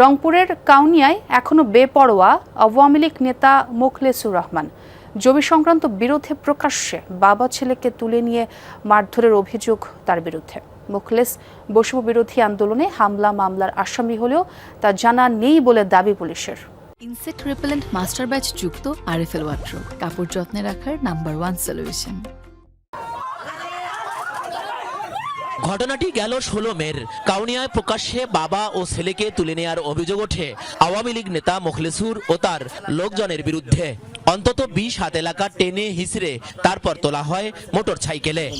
রংপুরের কাউনিয়ায় এখনও বেপরোয়া আওয়ামী লীগ নেতা মোখলেসুর রহমান। জমি সংক্রান্ত বিরোধে প্রকাশ্যে বাবা ছেলেকে তুলে নিয়ে মারধরের অভিযোগ তার বিরুদ্ধে। মুখলেস বৈষম্য বিরোধী আন্দোলনে হামলা মামলার আসামি হলেও তা জানা নেই বলে দাবি পুলিশের। ইনসেক্ট রিপেলেন্ট মাস্টার ব্যাচ যুক্ত আরএফএল ওয়াট্রো কাপড় যত্নে রাখার নাম্বার ওয়ান সলিউশন। ঘটনাটি গেল ষোলো মের। কাউনিয়ায় প্রকাশ্যে বাবা ও ছেলেকে তুলে নেয়ার অভিযোগ ওঠে আওয়ামী লীগ নেতা মোখলেসুর ও তার লোকজনের বিরুদ্ধে। অন্তত বিশ হাত এলাকা টেনে হিসড়ে তারপর তোলা হয় মোটর সাইকেলে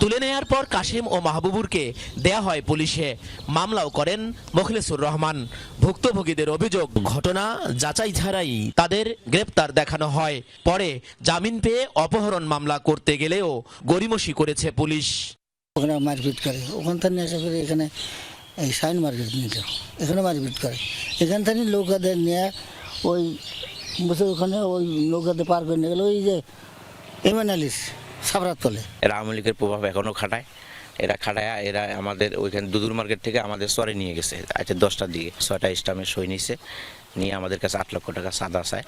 তুলে নেয়ার পর কাশিম ও মাহবুবুরকে দেয়া হয় পুলিশে। মামলাও করেন মোখলেসুর রহমান। ভুক্তভোগীদের অভিযোগ, ঘটনা যাচাই ছাড়াই তাদের গ্রেপ্তার দেখানো হয়। পরে জামিন পেয়ে অপহরণ মামলা করতে গেলেও গড়িমসি করেছে পুলিশ। ওখানে মারপিট করে। ওখান থেকে আসা করে এখানে এই সাইন মার্কেট নিল এখানে মারপিট করে। এখান থেকে নৌকাদের নিয়ে ওই বসে ওখানে ওই নৌকাতে পার করে নিয়ে গেলো। ওই যে এমএনআলিস সাবরাত তলে। এরা আওয়ামী লীগের প্রভাব এখনও খাটায়। এরা খাটায় এরা আমাদের ওইখানে দুদুর মার্কেট থেকে আমাদের সরে নিয়ে গেছে। আজকে দশটার দিকে ছয়টা স্টামের সই নিছে নিয়ে আমাদের কাছে আট লক্ষ টাকা সাদা চায়।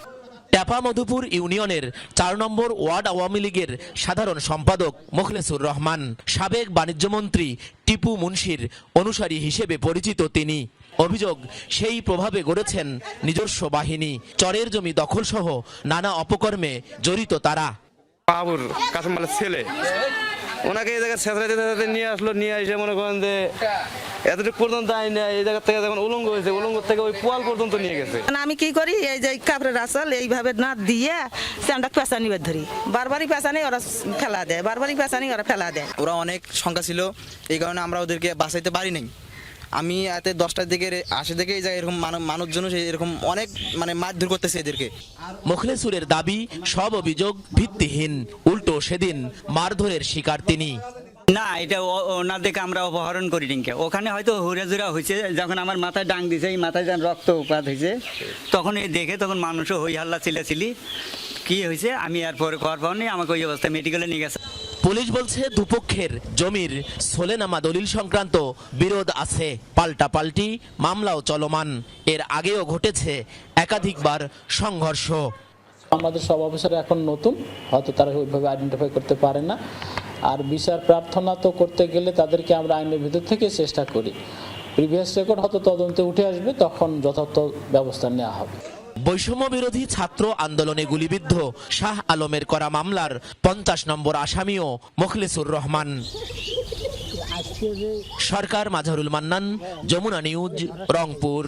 ট্যাপা মধুপুর ইউনিয়নের চার নম্বর ওয়ার্ড আওয়ামী লীগের সাধারণ সম্পাদক মোখলেসুর রহমান সাবেক বাণিজ্যমন্ত্রী টিপু মুন্সির অনুসারী হিসেবে পরিচিত তিনি। অভিযোগ সেই প্রভাবে গড়েছেন নিজস্ব বাহিনী চরের জমি দখল সহ নানা অপকর্মে জড়িত তারা। বাবুর কাসম মালের ছেলে। ওনাকে এই জায়গায় ছেঁচড়াইতে ছেঁচড়াইতে নিয়ে আসলো নিয়ে এসে মনে করেন যে এতটুকু পর্যন্ত আই না এই জায়গা থেকে যখন উলঙ্গ হয়েছে উলঙ্গ থেকে ওই পোয়াল পর্যন্ত নিয়ে গেছে। মানে আমি কি করি এই যে কাপড়ের আসল এইভাবে না দিয়ে স্যান্ডা পেঁচা নিবে ধরি। বারবারই পেঁচা নেই ওরা ফেলা দেয় বারবারই পেঁচা নেই ওরা ফেলা দেয়। ওরা অনেক সংখ্যা ছিল এই কারণে আমরা ওদেরকে বাঁচাইতে পারি নাই। আমি এতে দশটার দিকে আসে দেখে এই জায়গায় এরকম মানব মানুষজন এরকম অনেক মানে মারধর করতেছে এদেরকে। মোখলেসুরের দাবি সব অভিযোগ ভিত্তিহীন উল্টো সেদিন মারধরের শিকার তিনি। না এটা ওনার দেখে আমরা অপহরণ করি নিকে ওখানে হয়তো হুড়াজুরা হয়েছে যখন আমার মাথায় ডাং দিছে এই মাথায় যখন রক্ত উপাত হয়েছে তখন এই দেখে তখন মানুষও হই হাল্লা চিল্লাচিল্লি কি হয়েছে আমি আর পরে খবর পাওনি আমাকে ওই অবস্থায় মেডিকেলে নিয়ে গেছে। পুলিশ বলছে দুপক্ষের জমির সোলেনামা দলিল সংক্রান্ত বিরোধ আছে। পাল্টাপাল্টি মামলাও চলমান। এর আগেও ঘটেছে একাধিকবার সংঘর্ষ। আমাদের সব অফিসার এখন নতুন, হয়তো তারা ওইভাবে আইডেন্টিফাই করতে পারে না। আর বিচার প্রার্থনা তো করতে গেলে তাদেরকে আমরা আইনের ভিতর থেকে চেষ্টা করি। প্রিভিয়াস রেকর্ড হয়তো তদন্তে উঠে আসবে, তখন যথার্থ ব্যবস্থা নেওয়া হবে। বৈষম্য বিরোধী ছাত্র আন্দোলনে গুলিবিদ্ধ শাহ আলমের করা মামলার পঞ্চাশ নম্বর আসামিও মখলেসুর রহমান। সরকার, মাঝারুল মান্নান, যমুনা নিউজ, রংপুর।